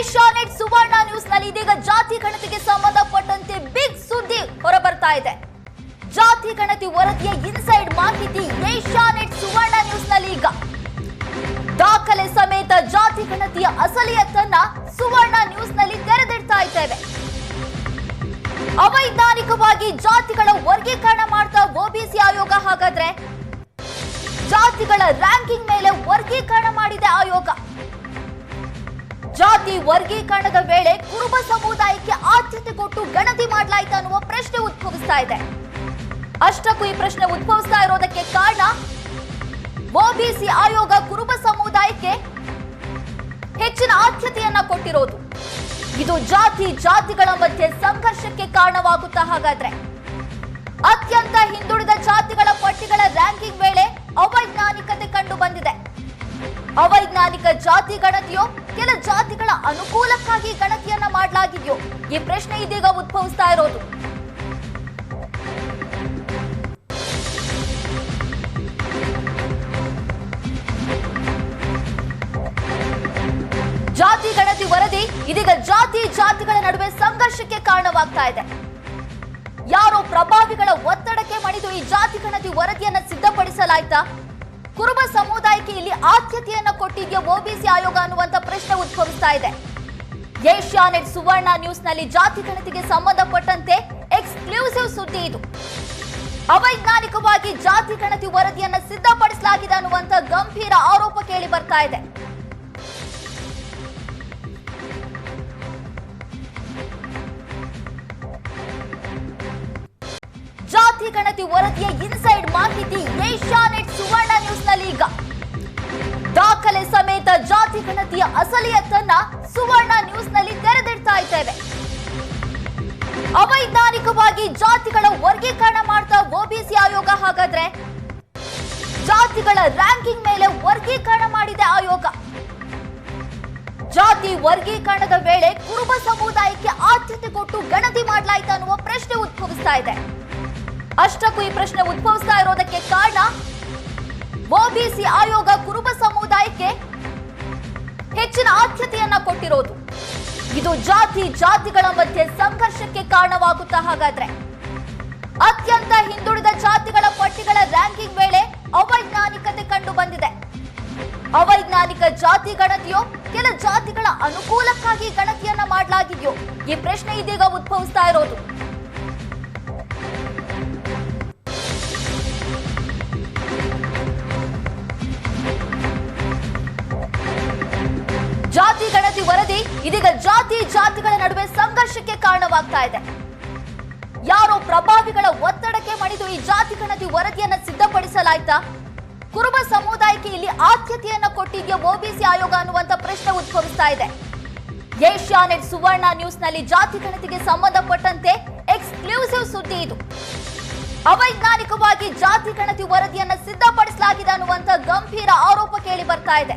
Asianet, ಸುವರ್ಣ ನ್ಯೂಸ್ನಲ್ಲಿ ಇದೀಗ ಜಾತಿ ಗಣತಿಗೆ ಸಂಬಂಧಪಟ್ಟಂತೆ ಬಿಗ್ ಸುದ್ದಿ ಹೊರಬರ್ತಾ ಇದೆ. ಜಾತಿ ಗಣತಿ ವರದಿಯ ಇನ್ಸೈಡ್ ಮಾಹಿತಿ ಏಷ್ಯಾನೆಟ್, ಸುವರ್ಣ ನ್ಯೂಸ್ನಲ್ಲಿ ಈಗ. ದಾಖಲೆ ಸಮೇತ ಜಾತಿ ಗಣತಿಯ ಅಸಲಿಯತ್ತನ್ನ ಸುವರ್ಣ ನ್ಯೂಸ್ನಲ್ಲಿ ತೆರೆದಿಡ್ತಾ ಇದ್ದೇವೆ. ಅವೈಜ್ಞಾನಿಕವಾಗಿ ಜಾತಿಗಳ ವರ್ಗೀಕರಣ ಮಾಡ್ತಾ ಒಬಿಸಿ ಆಯೋಗ ಹಾಗಾದ್ರೆ? ಜಾತಿಗಳ ರ್ಯಾಂಕಿಂಗ್ ಮೇಲೆ ವರ್ಗೀಕರಣ ಮಾಡಿದೆ ಆಯೋಗ. ಜಾತಿ ವರ್ಗೀಕರಣದ ವೇಳೆ ಕುರುಬ ಸಮುದಾಯಕ್ಕೆ ಆದ್ಯತೆ ಕೊಟ್ಟು ಗಣತಿ ಮಾಡಲಾಯಿತು ಅನ್ನುವ ಪ್ರಶ್ನೆ ಉದ್ಭವಿಸ್ತಾ ಇದೆ. ಅಷ್ಟಕ್ಕೂ ಈ ಪ್ರಶ್ನೆ ಉದ್ಭವಿಸ್ತಾ ಇರೋದಕ್ಕೆ ಕಾರಣ ಒಬಿಸಿ ಆಯೋಗ ಕುರುಬ ಸಮುದಾಯಕ್ಕೆ ಹೆಚ್ಚಿನ ಆದ್ಯತೆಯನ್ನ ಕೊಟ್ಟಿರೋದು. ಇದು ಜಾತಿ, ಜಾತಿಗಳ ಮಧ್ಯೆ ಸಂಘರ್ಷಕ್ಕೆ ಕಾರಣವಾಗುತ್ತಾ ಹಾಗಾದ್ರೆ? ಅತ್ಯಂತ ಹಿಂದುಳಿದ ಜಾತಿಗಳ ಪಟ್ಟಿಗಳ ರ್ಯಾಂಕಿಂಗ್ ವೇಳೆ ಅವೈಜ್ಞಾನಿಕತೆ ಕಂಡು ಬಂದಿದೆ. ಅವೈಜ್ಞಾನಿಕ ಜಾತಿ ಗಣತಿಯೋ ಕೆಲ ಜಾತಿಗಳ ಅನುಕೂಲಕ್ಕಾಗಿ ಗಣತಿಯನ್ನ ಮಾಡಲಾಗಿದೆಯೋ? ಈ ಪ್ರಶ್ನೆ ಇದೀಗ ಉದ್ಭವಿಸ್ತಾ ಇರೋದು. ಜಾತಿ ಗಣತಿ ವರದಿ ಇದೀಗ ಜಾತಿ ಜಾತಿಗಳ ನಡುವೆ ಸಂಘರ್ಷಕ್ಕೆ ಕಾರಣವಾಗ್ತಾ ಇದೆ. ಯಾರೋ ಪ್ರಭಾವಿಗಳ ಒತ್ತಡಕ್ಕೆ ಮಣಿದು ಈ ಜಾತಿ ಗಣತಿ ವರದಿಯನ್ನ ಸಿದ್ಧಪಡಿಸಲಾಯ್ತಾ? ಕುರುಬ ಸಮುದಾಯಕ್ಕೆ ಇಲ್ಲಿ ಆದ್ಯತೆಯನ್ನು ಕೊಟ್ಟಿದೆಯೋ ಒಬಿಸಿ ಆಯೋಗ ಅನ್ನುವಂತ ಪ್ರಶ್ನೆ ಉದ್ಭವಿಸ್ತಾ ಇದೆ. ಏಷ್ಯಾನೆಟ್ ಸುವರ್ಣ ನ್ಯೂಸ್ನಲ್ಲಿ ಜಾತಿ ಗಣತಿಗೆ ಸಂಬಂಧಪಟ್ಟಂತೆ ಎಕ್ಸ್ಕ್ಲೂಸಿವ್ ಸುದ್ದಿ ಇದು. ಅವೈಜ್ಞಾನಿಕವಾಗಿ ಜಾತಿ ಗಣತಿ ವರದಿಯನ್ನು ಸಿದ್ಧಪಡಿಸಲಾಗಿದೆ ಅನ್ನುವಂತ ಗಂಭೀರ ಆರೋಪ ಕೇಳಿ ಬರ್ತಾ ಇದೆ. ಗಣತಿ ವರದಿಯ ಇನ್ಸೈಡ್ ಮಾಹಿತಿ ಏಷ್ಯಾನೆಟ್ ಸುವರ್ಣ ನ್ಯೂಸ್ನಲ್ಲಿ ಈಗ. ದಾಖಲೆ ಸಮೇತ ಜಾತಿ ಗಣತಿಯ ಅಸಲಿಯತ್ತನ್ನ ಸುವರ್ಣ ನ್ಯೂಸ್ನಲ್ಲಿ ತೆರೆದಿಡ್ತಾ ಇದ್ದೇವೆ. ಅವೈಜ್ಞಾನಿಕವಾಗಿ ಜಾತಿಗಳ ವರ್ಗೀಕರಣ ಮಾಡ್ತಾ ಒಬಿಸಿ ಆಯೋಗ ಹಾಗಾದ್ರೆ? ಜಾತಿಗಳ ರ್ಯಾಂಕಿಂಗ್ ಮೇಲೆ ವರ್ಗೀಕರಣ ಮಾಡಿದೆ ಆಯೋಗ. ಜಾತಿ ವರ್ಗೀಕರಣದ ವೇಳೆ ಕುರುಬ ಸಮುದಾಯಕ್ಕೆ ಆದ್ಯತೆ ಕೊಟ್ಟು ಗಣತಿ ಮಾಡಲಾಯಿತು ಅನ್ನುವ ಪ್ರಶ್ನೆ ಉದ್ಭವಿಸ್ತಾ ಇದೆ. ಅಷ್ಟಕ್ಕೂ ಈ ಪ್ರಶ್ನೆ ಉದ್ಭವಿಸ್ತಾ ಇರೋದಕ್ಕೆ ಕಾರಣ ಒಬಿಸಿ ಆಯೋಗ ಕುರುಬ ಸಮುದಾಯಕ್ಕೆ ಹೆಚ್ಚಿನ ಆದ್ಯತೆಯನ್ನ ಕೊಟ್ಟಿರೋದು. ಇದು ಜಾತಿ ಜಾತಿಗಳ ಮಧ್ಯೆ ಸಂಘರ್ಷಕ್ಕೆ ಕಾರಣವಾಗುತ್ತಾ ಹಾಗಾದ್ರೆ? ಅತ್ಯಂತ ಹಿಂದುಳಿದ ಜಾತಿಗಳ ಪಟ್ಟಿಗಳ ರ್ಯಾಂಕಿಂಗ್ ವೇಳೆ ಅವೈಜ್ಞಾನಿಕತೆ ಕಂಡು ಬಂದಿದೆ. ಅವೈಜ್ಞಾನಿಕ ಜಾತಿ ಗಣತಿಯೋ, ಕೆಲ ಜಾತಿಗಳ ಅನುಕೂಲಕ್ಕಾಗಿ ಗಣತಿಯನ್ನ ಮಾಡಲಾಗಿದೆಯೋ, ಈ ಪ್ರಶ್ನೆ ಇದೀಗ ಉದ್ಭವಿಸ್ತಾ ಇರೋದು. ಜಾತಿ ಗಣತಿ ವರದಿ ಇದೀಗ ಜಾತಿ ಜಾತಿಗಳ ನಡುವೆ ಸಂಘರ್ಷಕ್ಕೆ ಕಾರಣವಾಗ್ತಾ ಇದೆ. ಯಾರೋ ಪ್ರಭಾವಿಗಳ ಒತ್ತಡಕ್ಕೆ ಮಣಿದು ಈ ಜಾತಿ ಗಣತಿ ವರದಿಯನ್ನ ಸಿದ್ಧಪಡಿಸಲಾಯ್ತಾ? ಕುರುಬ ಸಮುದಾಯಕ್ಕೆ ಇಲ್ಲಿ ಆದ್ಯತೆಯನ್ನ ಕೊಟ್ಟಿದೆಯೋ ಒಬಿಸಿ ಆಯೋಗ ಅನ್ನುವಂತ ಪ್ರಶ್ನೆ ಉದ್ಭವಿಸ್ತಾ ಇದೆ. ಏಷ್ಯಾನೆಟ್ ಸುವರ್ಣ ನ್ಯೂಸ್ನಲ್ಲಿ ಜಾತಿ ಗಣತಿಗೆ ಸಂಬಂಧಪಟ್ಟಂತೆ ಎಕ್ಸ್ಕ್ಲೂಸಿವ್ ಸುದ್ದಿ ಇದು. ಅವೈಜ್ಞಾನಿಕವಾಗಿ ಜಾತಿ ಗಣತಿ ವರದಿಯನ್ನ ಸಿದ್ಧಪಡಿಸಲಾಗಿದೆ ಅನ್ನುವಂತ ಗಂಭೀರ ಆರೋಪ ಕೇಳಿ ಬರ್ತಾ ಇದೆ.